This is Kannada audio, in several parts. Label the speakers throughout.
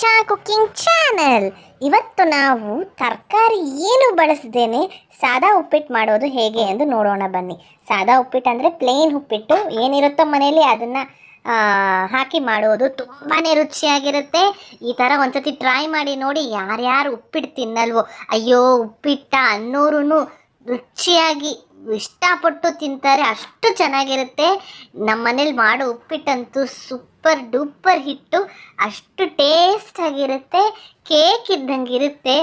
Speaker 1: ಚಾ ಕುಕ್ಕಿಂಗ್ ಚಾನೆಲ್. ಇವತ್ತು ನಾವು ತರಕಾರಿ ಏನು ಬಳಸದೇನೆ ಸಾದಾ ಉಪ್ಪಿಟ್ಟು ಮಾಡೋದು ಹೇಗೆ ಎಂದು ನೋಡೋಣ ಬನ್ನಿ. ಸಾದಾ ಉಪ್ಪಿಟ್ಟು ಅಂದರೆ ಪ್ಲೇನ್ ಉಪ್ಪಿಟ್ಟು. ಏನಿರುತ್ತೋ ಮನೆಯಲ್ಲಿ ಅದನ್ನು ಹಾಕಿ ಮಾಡೋದು ತುಂಬಾ ರುಚಿಯಾಗಿರುತ್ತೆ. ಈ ಥರ ಒಂದ್ಸತಿ ಟ್ರೈ ಮಾಡಿ ನೋಡಿ ಯಾರ್ಯಾರು ಉಪ್ಪಿಟ್ಟು ತಿನ್ನಲ್ವೋ. ಅಯ್ಯೋ, ಉಪ್ಪಿಟ್ಟ ಅನ್ನೋರು ರುಚಿಯಾಗಿ ಇಷ್ಟಪಟ್ಟು ತಿಂತಾರೆ, ಅಷ್ಟು ಚೆನ್ನಾಗಿರುತ್ತೆ. ನಮ್ಮ ಮನೇಲಿ ಮಾಡೋ ಉಪ್ಪಿಟ್ಟಂತೂ ಸೂಪರ್ ಡೂಪರ್ ಹಿಟ್ಟು, ಅಷ್ಟು ಟೇಸ್ಟ್ ಆಗಿರುತ್ತೆ, ಕೇಕ್ ಇದ್ದಂಗೆ ಇರುತ್ತೆ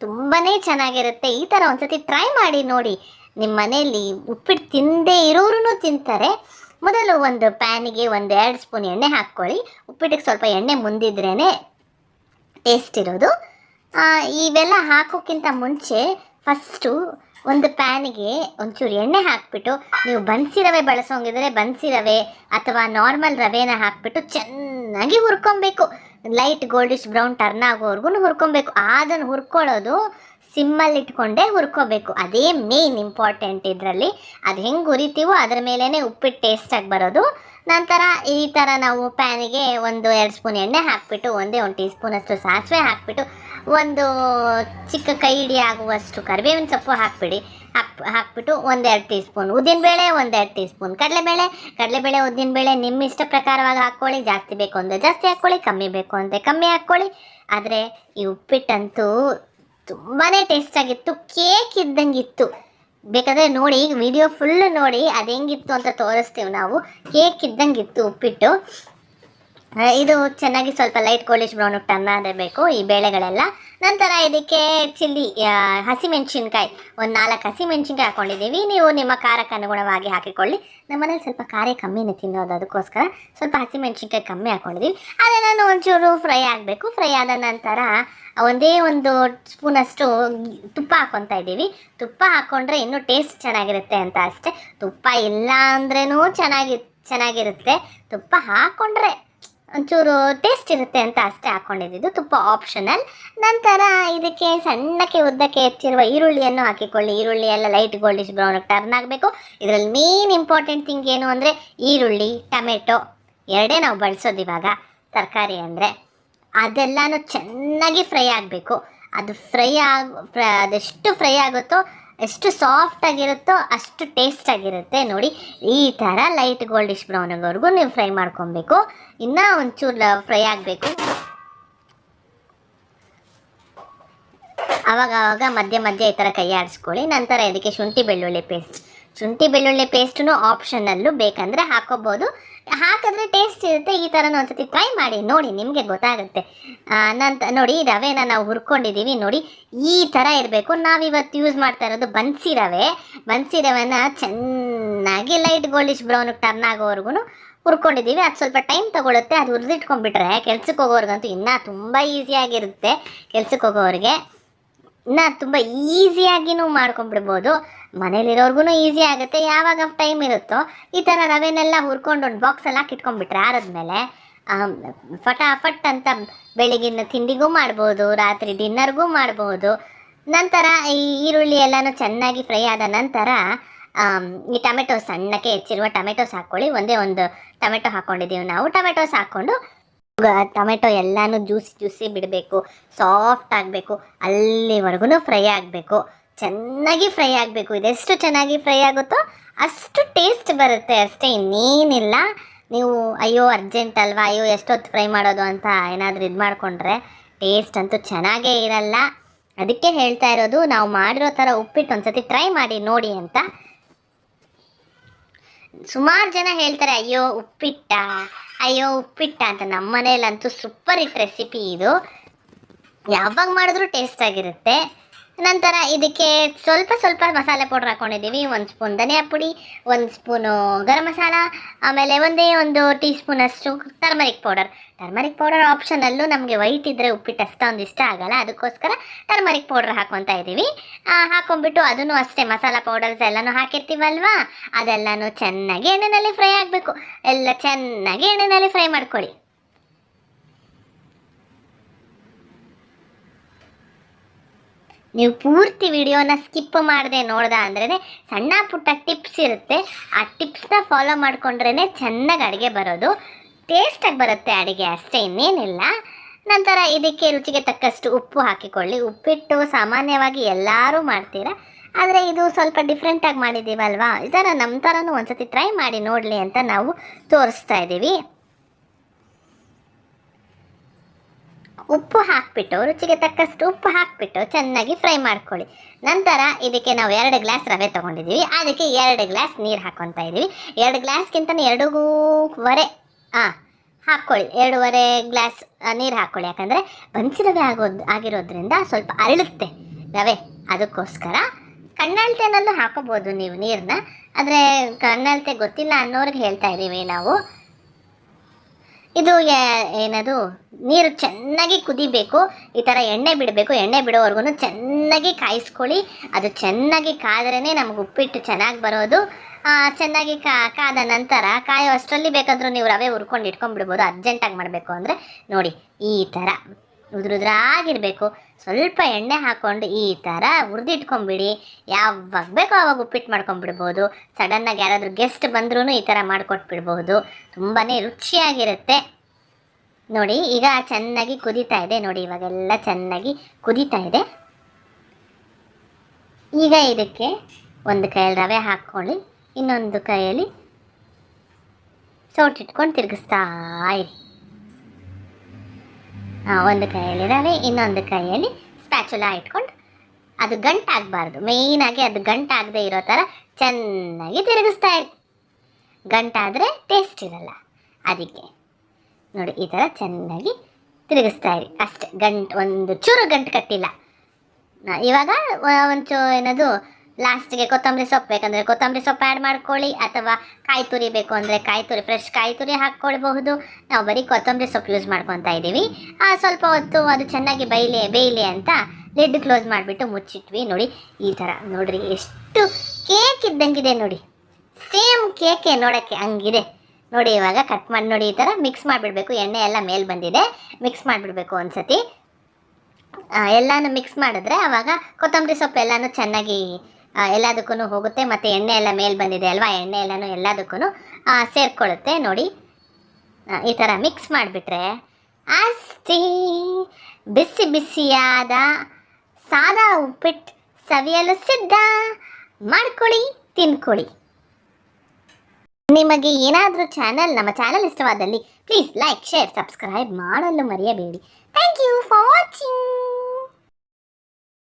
Speaker 1: ತುಂಬಾ ಚೆನ್ನಾಗಿರುತ್ತೆ. ಈ ಥರ ಒಂದ್ಸತಿ ಟ್ರೈ ಮಾಡಿ ನೋಡಿ. ನಿಮ್ಮ ಮನೆಯಲ್ಲಿ ಉಪ್ಪಿಟ್ಟು ತಿಂದೇ ಇರೋರು ತಿಂತಾರೆ. ಮೊದಲು ಒಂದು ಪ್ಯಾನಿಗೆ ಒಂದು ಎರಡು ಸ್ಪೂನ್ ಎಣ್ಣೆ ಹಾಕ್ಕೊಳ್ಳಿ. ಉಪ್ಪಿಟ್ಟಿಗೆ ಸ್ವಲ್ಪ ಎಣ್ಣೆ ಮುಂದಿದ್ರೇ ಟೇಸ್ಟ್ ಇರೋದು. ಇವೆಲ್ಲ ಹಾಕೋಕ್ಕಿಂತ ಮುಂಚೆ ಫಸ್ಟು ಒಂದು ಪ್ಯಾನಿಗೆ ಒಂಚೂರು ಎಣ್ಣೆ ಹಾಕಿಬಿಟ್ಟು ನೀವು ಬನ್ಸಿ ರವೆ ಬಳಸೋಂಗಿದ್ರೆ ಬನ್ಸಿ ರವೆ ಅಥವಾ ನಾರ್ಮಲ್ ರವೆನ ಹಾಕಿಬಿಟ್ಟು ಚೆನ್ನಾಗಿ ಹುರ್ಕೊಬೇಕು. ಲೈಟ್ ಗೋಲ್ಡಿಶ್ ಬ್ರೌನ್ ಟರ್ನ್ ಆಗೋವರೆಗೂ ಹುರ್ಕೊಬೇಕು. ಅದನ್ನು ಹುರ್ಕೊಳ್ಳೋದು ಸಿಮ್ಮಲ್ಲಿ ಇಟ್ಕೊಂಡೇ ಹುರ್ಕೋಬೇಕು. ಅದೇ ಮೇನ್ ಇಂಪಾರ್ಟೆಂಟ್ ಇದರಲ್ಲಿ. ಅದು ಹೆಂಗೆ ಹುರಿತೀವೋ ಅದ್ರ ಮೇಲೇ ಉಪ್ಪಿಟ್ಟು ಟೇಸ್ಟಾಗಿ ಬರೋದು. ನಂತರ ಈ ಥರ ನಾವು ಪ್ಯಾನಿಗೆ ಒಂದು ಎರಡು ಸ್ಪೂನ್ ಎಣ್ಣೆ ಹಾಕಿಬಿಟ್ಟು, ಒಂದೇ ಒಂದು ಟೀ ಸ್ಪೂನಷ್ಟು ಸಾಸಿವೆ ಹಾಕ್ಬಿಟ್ಟು ಒಂದು ಚಿಕ್ಕ ಕೈ ಹಿಡಿ ಆಗುವಷ್ಟು ಕರಿಬೇವಿನ ಸೊಪ್ಪು ಹಾಕ್ಬಿಡಿ. ಹಾಕ್ ಹಾಕ್ಬಿಟ್ಟು ಒಂದೆರಡು ಟೀ ಸ್ಪೂನ್ ಉದ್ದಿನಬೇಳೆ, ಒಂದೆರಡು ಟೀ ಸ್ಪೂನ್ ಕಡಲೆಬೇಳೆ. ಕಡಲೆಬೇಳೆ, ಉದ್ದಿನಬೇಳೆ ನಿಮ್ಮ ಇಷ್ಟ ಪ್ರಕಾರವಾಗಿ ಹಾಕ್ಕೊಳ್ಳಿ. ಜಾಸ್ತಿ ಬೇಕು ಅಂದರೆ ಜಾಸ್ತಿ ಹಾಕ್ಕೊಳ್ಳಿ, ಕಮ್ಮಿ ಬೇಕು ಅಂದರೆ ಕಮ್ಮಿ ಹಾಕ್ಕೊಳ್ಳಿ. ಆದರೆ ಈ ಉಪ್ಪಿಟ್ಟಂತೂ ತುಂಬಾ ಟೇಸ್ಟಾಗಿತ್ತು ಕೇಕ್ ಇದ್ದಂಗಿತ್ತು ಬೇಕಾದರೆ ನೋಡಿ ವಿಡಿಯೋ ಫುಲ್ ನೋಡಿ, ಅದು ಹೆಂಗಿತ್ತು ಅಂತ ತೋರಿಸ್ತೀವಿ ನಾವು. ಕೇಕ್ ಇದ್ದಂಗಿತ್ತು ಉಪ್ಪಿಟ್ಟು. ಇದು ಚೆನ್ನಾಗಿ ಸ್ವಲ್ಪ ಲೈಟ್ ಕೋಲಿಶ್ ಬ್ರೌನ್ ಟರ್ನ್ ಆಗಬೇಕು ಈ ಬೇಳೆಗಳೆಲ್ಲ. ನಂತರ ಇದಕ್ಕೆ ಚಿಲ್ಲಿ ಹಸಿಮೆಣ್ಸಿನ್ಕಾಯಿ, ಒಂದು ನಾಲ್ಕು ಹಸಿಮೆಣ್ಸಿನ್ಕಾಯಿ ಹಾಕೊಂಡಿದ್ದೀವಿ. ನೀವು ನಿಮ್ಮ ಖಾರಕ್ಕೆ ಅನುಗುಣವಾಗಿ ಹಾಕಿಕೊಳ್ಳಿ. ನಮ್ಮನೇಲಿ ಸ್ವಲ್ಪ ಖಾರ ಕಮ್ಮಿನೇ ತಿನ್ನೋದು, ಅದಕ್ಕೋಸ್ಕರ ಸ್ವಲ್ಪ ಹಸಿಮೆಣ್ಸಿನ್ಕಾಯಿ ಕಮ್ಮಿ ಹಾಕೊಂಡಿದ್ದೀವಿ. ಅದನ್ನು ಒಂಚೂರು ಫ್ರೈ ಆಗಬೇಕು. ಫ್ರೈ ಆದ ನಂತರ ಒಂದೇ ಒಂದು ಸ್ಪೂನಷ್ಟು ತುಪ್ಪ ಹಾಕ್ಕೊತಾ ಇದ್ದೀವಿ. ತುಪ್ಪ ಹಾಕ್ಕೊಂಡ್ರೆ ಇನ್ನೂ ಟೇಸ್ಟ್ ಚೆನ್ನಾಗಿರುತ್ತೆ ಅಂತ ಅಷ್ಟೇ. ತುಪ್ಪ ಇಲ್ಲ ಅಂದ್ರೂ ಚೆನ್ನಾಗಿ, ಚೆನ್ನಾಗಿರುತ್ತೆ. ತುಪ್ಪ ಹಾಕ್ಕೊಂಡ್ರೆ ಒಂಚೂರು ಟೇಸ್ಟ್ ಇರುತ್ತೆ ಅಂತ ಅಷ್ಟೇ ಹಾಕ್ಕೊಂಡಿದ್ದು ತುಪ್ಪ ಆಪ್ಷನಲ್ ನಂತರ ಇದಕ್ಕೆ ಸಣ್ಣಕ್ಕೆ ಉದ್ದಕ್ಕೆ ಹೆಚ್ಚಿರುವ ಈರುಳ್ಳಿಯನ್ನು ಹಾಕಿಕೊಳ್ಳಿ. ಈರುಳ್ಳಿ ಎಲ್ಲ ಲೈಟ್ ಗೋಲ್ಡಿಶ್ ಬ್ರೌನ್ ಟರ್ನ್ ಆಗಬೇಕು. ಇದರಲ್ಲಿ ಮೇನ್ ಇಂಪಾರ್ಟೆಂಟ್ ಥಿಂಗ್ ಏನು ಅಂದರೆ ಈರುಳ್ಳಿ, ಟೊಮೆಟೊ ಎರಡೇ ನಾವು ಬಳಸೋದು ಇವಾಗ ತರಕಾರಿ ಅಂದರೆ. ಅದೆಲ್ಲನೂ ಚೆನ್ನಾಗಿ ಫ್ರೈ ಆಗಬೇಕು. ಅದು ಫ್ರೈ ಆಗ ಅದೆಷ್ಟು ಫ್ರೈ ಆಗುತ್ತೋ ಎಷ್ಟು ಸಾಫ್ಟ್ ಆಗಿರುತ್ತೋ ಅಷ್ಟು ಟೇಸ್ಟ್ ಆಗಿರುತ್ತೆ. ನೋಡಿ, ಈ ಥರ ಲೈಟ್ ಗೋಲ್ಡಿಶ್ ಬ್ರೌನ್ ಆಗೋವರೆಗೂ ನೀವು ಫ್ರೈ ಮಾಡ್ಕೊಬೇಕು. ಇನ್ನೂ ಒಂಚೂರು ಫ್ರೈ ಆಗಬೇಕು. ಆವಾಗ ಆವಾಗ ಮಧ್ಯೆ ಮಧ್ಯೆ ಈ ಥರ ಕೈ ಆಡಿಸ್ಕೊಳ್ಳಿ. ನಂತರ ಇದಕ್ಕೆ ಶುಂಠಿ ಬೆಳ್ಳುಳ್ಳಿ ಪೇಸ್ಟ್ ಶುಂಠಿ, ಬೆಳ್ಳುಳ್ಳಿ ಪೇಸ್ಟು ಆಪ್ಷನಲ್ಲೂ ಬೇಕಂದರೆ ಹಾಕೋಬೋದು. ಹಾಕಿದ್ರೆ ಟೇಸ್ಟ್ ಇರುತ್ತೆ, ಈ ಥರನೂ ಒಂದ್ಸತಿ ಟ್ರೈ ಮಾಡಿ ನೋಡಿ, ನಿಮಗೆ ಗೊತ್ತಾಗುತ್ತೆ. ನಂತ, ನೋಡಿ, ರವೆನ ನಾವು ಹುರ್ಕೊಂಡಿದ್ದೀವಿ, ನೋಡಿ, ಈ ಥರ ಇರಬೇಕು. ನಾವಿವತ್ತು ಯೂಸ್ ಮಾಡ್ತಾ ಇರೋದು ಬನ್ಸಿ ರವೆ. ಬನ್ಸಿ ರವೆನ ಚೆನ್ನಾಗಿ ಲೈಟ್ ಗೋಲ್ಡಿಶ್ ಬ್ರೌನ್ ಟರ್ನ್ ಆಗೋವರೆಗೂ ಹುರ್ಕೊಂಡಿದ್ದೀವಿ. ಅದು ಸ್ವಲ್ಪ ಟೈಮ್ ತೊಗೊಳುತ್ತೆ, ಅದು ಹುರಿದಿಟ್ಕೊಂಡ್ಬಿಟ್ರೆ ಕೆಲ್ಸಕ್ಕೆ ಹೋಗೋರ್ಗಂತೂ ಇನ್ನೂ ತುಂಬ ಈಸಿಯಾಗಿರುತ್ತೆ ಕೆಲ್ಸಕ್ಕೆ ಹೋಗೋರಿಗೆ ಇನ್ನು ತುಂಬ ಈಸಿಯಾಗಿನೂ ಮಾಡ್ಕೊಂಡ್ಬಿಡ್ಬೋದು. ಮನೇಲಿರೋರ್ಗು ಈಸಿ ಆಗುತ್ತೆ. ಯಾವಾಗ ಟೈಮ್ ಇರುತ್ತೋ ಈ ಥರ ರವೆನೆಲ್ಲ ಹುರ್ಕೊಂಡು ಒಂದು ಬಾಕ್ಸಲ್ಲಿ ಹಾಕಿಟ್ಕೊಂಡ್ಬಿಟ್ರೆ ಆರದ್ಮೇಲೆ ಫಟಾಫಟ್ ಅಂತ ಬೆಳಗಿನ ತಿಂಡಿಗೂ ಮಾಡ್ಬೋದು, ರಾತ್ರಿ ಡಿನ್ನರ್ಗೂ ಮಾಡ್ಬೋದು. ನಂತರ ಈ ಈರುಳ್ಳಿ ಎಲ್ಲನೂ ಚೆನ್ನಾಗಿ ಫ್ರೈ ಆದ ನಂತರ ಈ ಟೊಮೆಟೊ ಸಣ್ಣಕ್ಕೆ ಹೆಚ್ಚಿರುವ ಟೊಮೆಟೊಸ್ ಹಾಕ್ಕೊಳ್ಳಿ ಒಂದೇ ಒಂದು ಟೊಮೆಟೊ ಹಾಕ್ಕೊಂಡಿದ್ದೀವಿ ನಾವು. ಟೊಮೆಟೊಸ್ ಹಾಕ್ಕೊಂಡು ಟೊಮೆಟೊ ಎಲ್ಲಾನು ಜ್ಯೂಸಿ ಜ್ಯೂಸಿ ಬಿಡಬೇಕು ಸಾಫ್ಟ್ ಆಗಬೇಕು, ಅಲ್ಲಿವರೆಗೂ ಫ್ರೈ ಆಗಬೇಕು. ಚೆನ್ನಾಗಿ ಫ್ರೈ ಆಗಬೇಕು. ಇದೆಷ್ಟು ಚೆನ್ನಾಗಿ ಫ್ರೈ ಆಗುತ್ತೋ ಅಷ್ಟು ಟೇಸ್ಟ್ ಬರುತ್ತೆ ಅಷ್ಟೇ, ಇನ್ನೇನಿಲ್ಲ. ನೀವು ಅಯ್ಯೋ ಅರ್ಜೆಂಟ್ ಅಲ್ವಾ, ಅಯ್ಯೋ ಎಷ್ಟೊತ್ತು ಫ್ರೈ ಮಾಡೋದು ಅಂತ ಏನಾದರೂ ಇದು ಮಾಡಿಕೊಂಡ್ರೆ ಟೇಸ್ಟ್ ಅಂತೂ ಚೆನ್ನಾಗೇ ಇರಲ್ಲ. ಅದಕ್ಕೆ ಹೇಳ್ತಾ ಇರೋದು, ನಾವು ಮಾಡಿರೋ ಥರ ಉಪ್ಪಿಟ್ಟು ಒಂದ್ಸತಿ ಟ್ರೈ ಮಾಡಿ ನೋಡಿ ಅಂತ. ಸುಮಾರು ಜನ ಹೇಳ್ತಾರೆ, ಅಯ್ಯೋ ಉಪ್ಪಿಟ್ಟ? ಅಯ್ಯೋ ಉಪ್ಪಿಟ್ಟ ಅಂತ ನಮ್ಮ ಮನೆಯಲ್ಲಂತೂ ಸೂಪರ್ ಇಟ್ ರೆಸಿಪಿ ಇದು. ಯಾವಾಗ ಮಾಡಿದ್ರೂ ಟೇಸ್ಟ್ ಆಗಿರುತ್ತೆ. ನಂತರ ಇದಕ್ಕೆ ಸ್ವಲ್ಪ ಸ್ವಲ್ಪ ಮಸಾಲೆ ಪೌಡ್ರ್ ಹಾಕ್ಕೊಂಡಿದ್ದೀವಿ ಒಂದು ಸ್ಪೂನ್ ಧನಿಯಾ ಪುಡಿ ಒಂದು ಸ್ಪೂನು ಗರಂ ಮಸಾಲ ಆಮೇಲೆ ಒಂದೇ ಒಂದು ಟೀ ಸ್ಪೂನಷ್ಟು ಟರ್ಮರಿಕ್ ಪೌಡರ್. ಟರ್ಮರಿಕ್ ಪೌಡರ್ ಆಪ್ಷನಲ್ಲೂ ನಮಗೆ ವೈಟ್ ಇದ್ದರೆ ಉಪ್ಪಿಟ್ಟು ಅಷ್ಟೊಂದು ಇಷ್ಟ ಆಗಲ್ಲ. ಅದಕ್ಕೋಸ್ಕರ ಟರ್ಮರಿಕ್ ಪೌಡರ್ ಹಾಕ್ಕೊತಾ ಇದ್ದೀವಿ ಆ, ಹಾಕ್ಕೊಂಬಿಟ್ಟು ಅದನ್ನು ಅಷ್ಟೇ ಮಸಾಲ ಪೌಡರ್ಸ್ ಎಲ್ಲನೂ ಹಾಕಿರ್ತೀವಲ್ವಾ? ಅದೆಲ್ಲನೂ ಚೆನ್ನಾಗಿ ಎಣ್ಣೆಯಲ್ಲಿ ಫ್ರೈ ಆಗಬೇಕು. ಎಲ್ಲ ಚೆನ್ನಾಗಿ ಎಣ್ಣೆಯಲ್ಲಿ ಫ್ರೈ ಮಾಡ್ಕೊಳ್ಳಿ. ನೀವು ಪೂರ್ತಿ ವಿಡಿಯೋನ ಸ್ಕಿಪ್ ಮಾಡದೆ ನೋಡ್ದ ಅಂದ್ರೇ ಸಣ್ಣ ಪುಟ್ಟ ಟಿಪ್ಸ್ ಇರುತ್ತೆ. ಆ ಟಿಪ್ಸ್ನ ಫಾಲೋ ಮಾಡಿಕೊಂಡ್ರೇ ಚೆನ್ನಾಗಿ ಅಡುಗೆ ಬರೋದು. ಟೇಸ್ಟಾಗಿ ಬರುತ್ತೆ ಅಡುಗೆ ಅಷ್ಟೇ, ಇನ್ನೇನಿಲ್ಲ. ನಂತರ ಇದಕ್ಕೆ ರುಚಿಗೆ ತಕ್ಕಷ್ಟು ಉಪ್ಪು ಹಾಕಿಕೊಳ್ಳಿ. ಉಪ್ಪಿಟ್ಟು ಸಾಮಾನ್ಯವಾಗಿ ಎಲ್ಲರೂ ಮಾಡ್ತೀರಾ. ಆದರೆ ಇದು ಸ್ವಲ್ಪ ಡಿಫ್ರೆಂಟಾಗಿ ಮಾಡಿದ್ದೀವಲ್ವಾ? ಈ ಥರ ನಮ್ಮ ಥರನೂ ಒಂದ್ಸತಿ ಟ್ರೈ ಮಾಡಿ ನೋಡಲಿ ಅಂತ ನಾವು ತೋರಿಸ್ತಾ ಇದ್ದೀವಿ ಉಪ್ಪು ಹಾಕಿಬಿಟ್ಟು, ರುಚಿಗೆ ತಕ್ಕಷ್ಟು ಉಪ್ಪು ಹಾಕಿಬಿಟ್ಟು ಚೆನ್ನಾಗಿ ಫ್ರೈ ಮಾಡ್ಕೊಳ್ಳಿ. ನಂತರ ಇದಕ್ಕೆ ನಾವು ಎರಡು ಗ್ಲಾಸ್ ರವೆ ತೊಗೊಂಡಿದ್ದೀವಿ. ಅದಕ್ಕೆ ಎರಡು ಗ್ಲಾಸ್ ನೀರು ಹಾಕ್ಕೊತಾ ಇದ್ದೀವಿ. ಎರಡು ಗ್ಲಾಸ್ಗಿಂತ ಎರಡೂವರೆ ಹಾಂ ಹಾಕ್ಕೊಳ್ಳಿ. ಎರಡೂವರೆ ಗ್ಲಾಸ್ ನೀರು ಹಾಕ್ಕೊಳ್ಳಿ. ಯಾಕಂದರೆ ಬನ್ಸಿ ರವೆ ಆಗೋದು, ಆಗಿರೋದ್ರಿಂದ ಸ್ವಲ್ಪ ಅರಳುತ್ತೆ ರವೆ. ಅದಕ್ಕೋಸ್ಕರ ಕಣ್ಣಳತೆನಲ್ಲೂ ಹಾಕೋಬೋದು ನೀವು ನೀರನ್ನ ಆದರೆ ಕಣ್ಣಾಳ್ತೆ ಗೊತ್ತಿಲ್ಲ ಅನ್ನೋರಿಗೆ ಹೇಳ್ತಾ ಇದ್ದೀವಿ ನಾವು. ಇದು ಏನದು? ನೀರು ಚೆನ್ನಾಗಿ ಕುದಿಬೇಕು. ಈ ಥರ ಎಣ್ಣೆ ಬಿಡಬೇಕು. ಎಣ್ಣೆ ಬಿಡೋವರೆಗೂ ಚೆನ್ನಾಗಿ ಕಾಯಿಸ್ಕೊಳ್ಳಿ. ಅದು ಚೆನ್ನಾಗಿ ಕಾದ್ರೇ ನಮ್ಗೆ ಉಪ್ಪಿಟ್ಟು ಚೆನ್ನಾಗಿ ಬರೋದು. ಚೆನ್ನಾಗಿ ಕಾದ ನಂತರ ಕಾಯೋ ಅಷ್ಟರಲ್ಲಿ ಬೇಕಾದರೂ ನೀವು ರವೆ ಹುರ್ಕೊಂಡು ಇಟ್ಕೊಂಡ್ಬಿಡ್ಬೋದು. ಅರ್ಜೆಂಟಾಗಿ ಮಾಡಬೇಕು ಅಂದರೆ. ನೋಡಿ, ಈ ಥರ. ಉದುರುದ್ರಾಗಿರಬೇಕು ಸ್ವಲ್ಪ ಎಣ್ಣೆ ಹಾಕ್ಕೊಂಡು ಈ ಥರ ಹುರಿದಿಟ್ಕೊಂಬಿಡಿ. ಯಾವಾಗ ಬೇಕೋ ಆವಾಗ ಉಪ್ಪಿಟ್ಟು ಮಾಡ್ಕೊಂಡ್ಬಿಡ್ಬೋದು ಸಡನ್ನಾಗಿ ಯಾರಾದರೂ ಗೆಸ್ಟ್ ಬಂದ್ರೂ ಈ ಥರ ಮಾಡಿಕೊಟ್ಬಿಡ್ಬೋದು. ತುಂಬಾ ರುಚಿಯಾಗಿರುತ್ತೆ. ನೋಡಿ, ಈಗ ಚೆನ್ನಾಗಿ ಕುದೀತಾ ಇದೆ. ನೋಡಿ, ಇವಾಗೆಲ್ಲ ಚೆನ್ನಾಗಿ ಕುದೀತಾ ಇದೆ. ಈಗ ಇದಕ್ಕೆ ಒಂದು ಕೈಯಲ್ಲಿ ರವೆ ಹಾಕ್ಕೊಳ್ಳಿ, ಇನ್ನೊಂದು ಕೈಯಲ್ಲಿ ಸೌಟಿಟ್ಕೊಂಡು ತಿರುಗಿಸ್ತಾ ಇರಿ. ಒಂದು ಕೈಯಲ್ಲಿ ರವೆ, ಇನ್ನೊಂದು ಕೈಯಲ್ಲಿ ಸ್ಪ್ಯಾಚುಲ ಇಟ್ಕೊಂಡು ಅದು ಗಂಟಾಗಬಾರ್ದು. ಮೇಯ್ನಾಗಿ ಅದು ಗಂಟಾಗದೆ ಇರೋ ಥರ ಚೆನ್ನಾಗಿ ತಿರುಗಿಸ್ತಾ ಇರಿ ಗಂಟಾದರೆ ಟೇಸ್ಟ್ ಇರಲ್ಲ. ಅದಕ್ಕೆ ನೋಡಿ, ಈ ಥರ ಚೆನ್ನಾಗಿ ತಿರುಗಿಸ್ತಾ ಇರಿ. ಅಷ್ಟೇ, ಗಂಟು, ಒಂದು ಚೂರು ಗಂಟು ಕಟ್ಟಿಲ್ಲ. ಇವಾಗ ಒಂಚೂ ಏನದು ಲಾಸ್ಟಿಗೆ ಕೊತ್ತಂಬರಿ ಸೊಪ್ಪು ಬೇಕಂದರೆ ಕೊತ್ತಂಬರಿ ಸೊಪ್ಪು ಆ್ಯಡ್ ಮಾಡ್ಕೊಳ್ಳಿ ಅಥವಾ ಕಾಯಿ ತುರಿ ಬೇಕು ಅಂದರೆ ಕಾಯಿ ತುರಿ ಫ್ರೆಶ್ ಕಾಯಿ ತುರಿ ಹಾಕ್ಕೊಳ್ಬಹುದು. ನಾವು ಬರೀ ಕೊತ್ತಂಬರಿ ಸೊಪ್ಪು ಯೂಸ್ ಮಾಡ್ಕೊತಾ ಇದ್ದೀವಿ. ಸ್ವಲ್ಪ ಹೊತ್ತು ಅದು ಚೆನ್ನಾಗಿ ಬೈಲಿ ಬೇಯಲಿ ಅಂತ ಲಿಡ್ ಕ್ಲೋಸ್ ಮಾಡಿಬಿಟ್ಟು ಮುಚ್ಚಿಟ್ವಿ. ನೋಡಿ, ಈ ಥರ ನೋಡಿರಿ, ಎಷ್ಟು ಕೇಕ್ ಇದ್ದಂಗಿದೆ ನೋಡಿ. ಸೇಮ್ ಕೇಕೆ ನೋಡೋಕ್ಕೆ ಹಂಗಿದೆ. ನೋಡಿ, ಇವಾಗ ಕಟ್ ಮಾಡಿ, ನೋಡಿ, ಈ ಥರ ಮಿಕ್ಸ್ ಮಾಡಿಬಿಡ್ಬೇಕು. ಎಣ್ಣೆ ಎಲ್ಲ ಮೇಲೆ ಬಂದಿದೆ. ಮಿಕ್ಸ್ ಮಾಡಿಬಿಡ್ಬೇಕು ಒಂದ್ಸತಿ. ಸತಿ ಎಲ್ಲಾನು ಮಿಕ್ಸ್ ಮಾಡಿದ್ರೆ ಆವಾಗ ಕೊತ್ತಂಬರಿ ಸೊಪ್ಪು ಎಲ್ಲಾನು ಚೆನ್ನಾಗಿ ಎಲ್ಲದಕ್ಕೂ ಹೋಗುತ್ತೆ ಮತ್ತು ಎಣ್ಣೆ ಎಲ್ಲ ಮೇಲೆ ಬಂದಿದೆ ಅಲ್ವಾ? ಎಣ್ಣೆ ಎಲ್ಲನೂ ಎಲ್ಲದಕ್ಕೂ ಸೇರ್ಕೊಳ್ಳುತ್ತೆ ನೋಡಿ. ಈ ಥರ ಮಿಕ್ಸ್ ಮಾಡಿಬಿಟ್ರೆ ಅಷ್ಟೇ. ಬಿಸಿ ಬಿಸಿಯಾದ ಸಾದಾ ಉಪ್ಪಿಟ್ಟು ಸವಿಯಲು ಸಿದ್ಧ. ಮಾಡ್ಕೊಳ್ಳಿ, ತಿನ್ಕೊಳ್ಳಿ. ನಿಮಗೆ ಏನಾದರೂ ಚಾನಲ್ ನಮ್ಮ ಚಾನಲ್ ಇಷ್ಟವಾದಲ್ಲಿ ಪ್ಲೀಸ್ ಲೈಕ್ ಶೇರ್ ಸಬ್ಸ್ಕ್ರೈಬ್ ಮಾಡಲು ಮರೆಯಬೇಡಿ. Thank you for watching